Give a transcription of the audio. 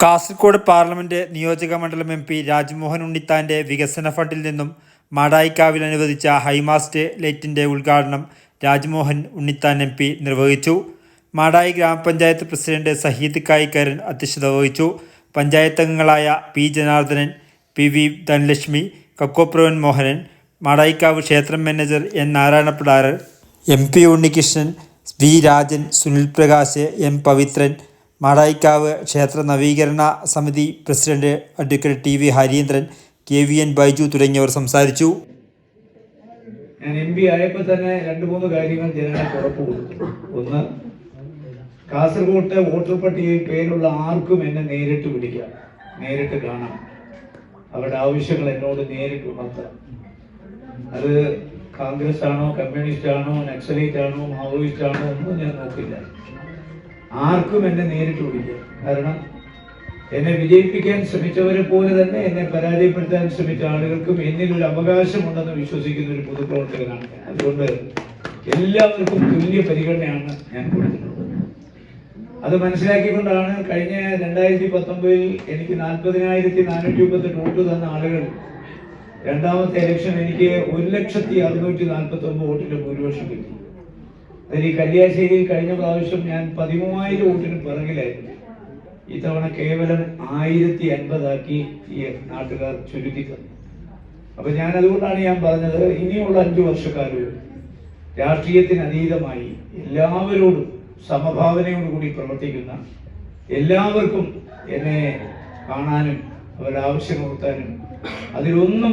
Kasaragod parliament നിയോജക മണ്ഡലം M P Rajmohan ഉണ്ണിത്താന്റെ വികസന ഫണ്ടിൽ നിന്നും മാടായിക്കാവിൽ അനുവദിച്ച ഹൈമാസ്റ്റ് ലൈറ്റിന്റെ ഉദ്ഘാടനം രാജ്മോഹൻ ഉണ്ണിത്താൻ എം പി നിർവഹിച്ചു. മാടായി ഗ്രാമപഞ്ചായത്ത് പ്രസിഡന്റ് സഹീദ് കായിക്കാരൻ അധ്യക്ഷത വഹിച്ചു. പഞ്ചായത്ത് അംഗങ്ങളായ P Janardhanan P V Dhanalakshmi Kakkopravan Mohanan Madayikavu ക്ഷേത്രം manager N Narayanapidarar M P Unnikrishnan V Rajan Sunil Prakash M Pavithran Madayikavu ക്ഷേത്ര നവീകരണ സമിതി president advocate T V Harindran K V N Baiju തുടങ്ങിയവർ സംസാരിച്ചു. ഞാൻ എം പി ആയപ്പോൾ തന്നെ രണ്ട് മൂന്ന് കാര്യങ്ങൾ ജനങ്ങൾക്ക് ഉറപ്പ് കൊടുത്തു. ഒന്ന് കാസർഗോട്ട് വോട്ടർ പട്ടികയിൽ പേരുള്ള ആർക്കും എന്നെ നേരിട്ട് വിളിക്കാം നേരിട്ട് കാണാം. അവരുടെ ആവശ്യങ്ങൾ എന്നോട് നേരിട്ട് ഉണർത്താം. അത് കോൺഗ്രസ് ആണോ കമ്മ്യൂണിസ്റ്റ് ആണോ നക്സലൈറ്റ് ആണോ മാവോയിസ്റ്റ് ആണോ ഒന്നും ഞാൻ നോക്കില്ല. ആർക്കും എന്നെ നേരിട്ട് വിളിക്കാം കാരണം എന്നെ വിജയിപ്പിക്കാൻ ശ്രമിച്ചവരെ പോലെ തന്നെ എന്നെ പരാജയപ്പെടുത്താൻ ശ്രമിച്ച ആളുകൾക്കും എന്നിൽ ഒരു അവകാശമുണ്ടെന്ന് വിശ്വസിക്കുന്ന ഒരു പൊതുപ്രവർത്തകനാണ് അതുകൊണ്ട് എല്ലാവർക്കും തുല്യ പരിഗണനയാണ് ഞാൻ കൊടുക്കുന്നത് അത് മനസ്സിലാക്കിക്കൊണ്ടാണ് കഴിഞ്ഞ രണ്ടായിരത്തി പത്തൊമ്പതിൽ എനിക്ക് നാൽപ്പതിനായിരത്തി നാനൂറ്റി മുപ്പത്തെട്ട് വോട്ട് തന്ന ആളുകൾ രണ്ടാമത്തെ ഇലക്ഷൻ എനിക്ക് ഒരു ലക്ഷത്തി അറുന്നൂറ്റി നാൽപ്പത്തി ഒമ്പത് വോട്ടിന്റെ ഭൂരിപക്ഷം കിട്ടി. അതിൽ ഈ കല്യാശ്ശേരിയിൽ കഴിഞ്ഞ പ്രാവശ്യം ഞാൻ പതിമൂവായിരം വോട്ടിന് പിറകിലായിരുന്നു. ഇത്തവണ കേവലം ആയിരത്തി അൻപതാക്കി ഈ നാട്ടുകാർ ചുരുക്കി തന്നു. അപ്പൊ ഞാൻ അതുകൊണ്ടാണ് ഞാൻ പറഞ്ഞത് ഇനിയുള്ള അഞ്ചു വർഷക്കാലവും രാഷ്ട്രീയത്തിന് അതീതമായി എല്ലാവരോടും സമഭാവനയോടുകൂടി പ്രവർത്തിക്കുന്ന എല്ലാവർക്കും എന്നെ കാണാനും അവരുടെ ആവശ്യം കൊടുത്താനും അതിലൊന്നും